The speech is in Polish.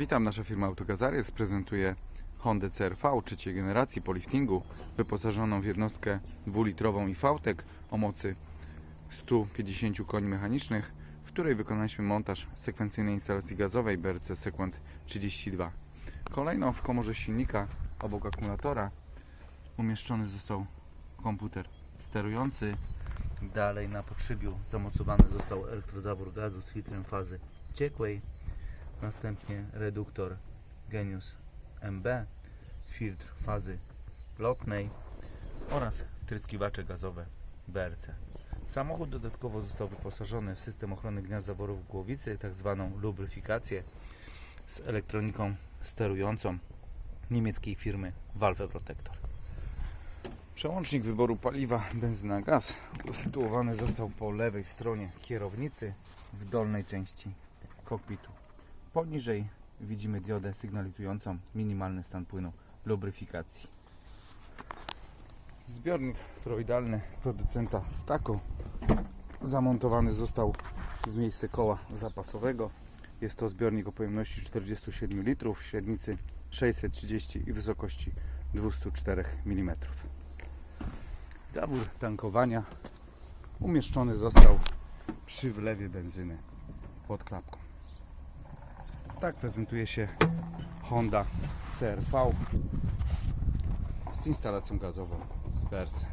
Witam, nasza firma Autogazaries prezentuje Hondę CRV trzeciej generacji po liftingu wyposażoną w jednostkę dwulitrową i VTEC o mocy 150 koni mechanicznych, w której wykonaliśmy montaż sekwencyjnej instalacji gazowej BRC Sequent 32. Kolejno w komorze silnika obok akumulatora umieszczony został komputer sterujący. Dalej na podszybiu zamocowany został elektrozawór gazu z filtrem fazy ciekłej. Następnie reduktor Genius MB, filtr fazy lotnej oraz tryskiwacze gazowe BRC. Samochód dodatkowo został wyposażony w system ochrony gniazd zaworów głowicy, tak zwaną lubryfikację z elektroniką sterującą niemieckiej firmy Valve Protector. Przełącznik wyboru paliwa benzyna gaz usytuowany został po lewej stronie kierownicy w dolnej części kokpitu. Poniżej widzimy diodę sygnalizującą minimalny stan płynu lubryfikacji. Zbiornik toroidalny producenta Stako zamontowany został w miejsce koła zapasowego. Jest to zbiornik o pojemności 47 litrów, średnicy 630 i wysokości 204 mm. Zawór tankowania umieszczony został przy wlewie benzyny pod klapką. Tak prezentuje się Honda CRV z instalacją gazową BRC.